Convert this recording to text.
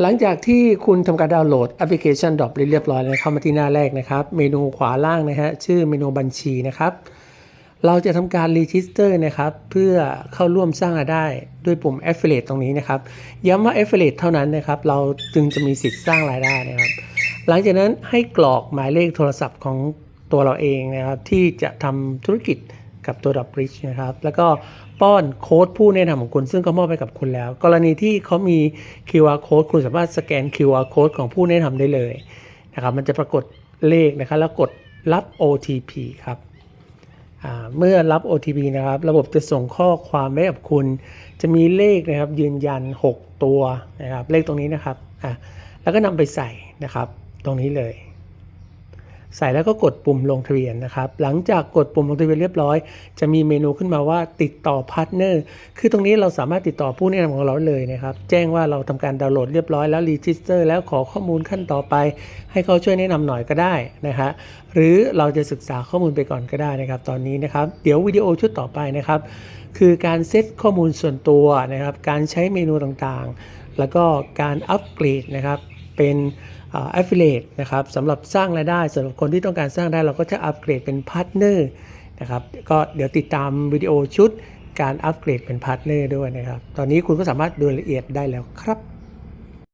หลังจากที่คุณทำการดาวน์โหลดแอปพลิเคชัน Drop เรียบร้อยแล้วเข้ามาที่หน้าแรกนะครับ เมนูขวาล่างนะฮะชื่อเมนูบัญชีนะครับ เราจะทำการรีจิสเตอร์นะครับเพื่อเข้าร่วมสร้างรายได้ด้วยปุ่ม Affiliate ตรงนี้นะครับ ย้ำว่า Affiliate เท่านั้นนะครับ เราจึงจะมีสิทธิ์สร้างรายได้นะครับ หลังจากนั้นให้กรอกหมายเลขโทรศัพท์ของตัวเราเองนะครับ ที่จะทำธุรกิจ กับตัว Drop Rich นะครับ แล้วก็ป้อนโค้ดผู้แนะนำของคุณซึ่งเขามอบให้กับคุณแล้ว กรณีที่เขามี QR code คุณสามารถสแกน QR code ของผู้แนะนำได้เลยนะครับมันจะปรากฏเลขนะครับแล้วกดรับ OTP ครับเมื่อรับ OTP นะครับ ระบบจะส่งข้อความให้กับคุณ จะมีเลขนะครับยืนยัน 6 ตัวนะครับ เลขตรงนี้นะครับ แล้วก็นำไปใส่นะครับ ตรงนี้เลย ใส่แล้วก็กดปุ่มลงทะเบียนนะครับ หลังจากกดปุ่มลงทะเบียนเรียบร้อย จะมีเมนูขึ้นมาว่าติดต่อพาร์ทเนอร์ คือตรงนี้เราสามารถติดต่อผู้แนะนำของเราเลยนะครับ แจ้งว่าเราทำการดาวน์โหลดเรียบร้อยแล้วรีจิสเตอร์แล้วขอข้อมูลขั้นต่อไป ให้เขาช่วยแนะนำหน่อยก็ได้นะฮะ หรือเราจะศึกษาข้อมูลไปก่อนก็ได้นะครับ ตอนนี้นะครับ เดี๋ยววิดีโอชุดต่อไปนะครับ คือการเซตข้อมูลส่วนตัวนะครับ การใช้เมนูต่างๆ แล้วก็การอัปเกรดนะครับ เป็นแอ่อ affiliate นะครับสำหรับสร้างรายได้สำหรับคนที่ต้องการสร้างได้เราก็จะอัปเกรดเป็นพาร์ทเนอร์นะครับก็เดี๋ยวติดตามวิดีโอชุดการอัปเกรดเป็นพาร์ทเนอร์ด้วยนะครับ ตอนนี้คุณก็สามารถดูรายละเอียดได้แล้วครับ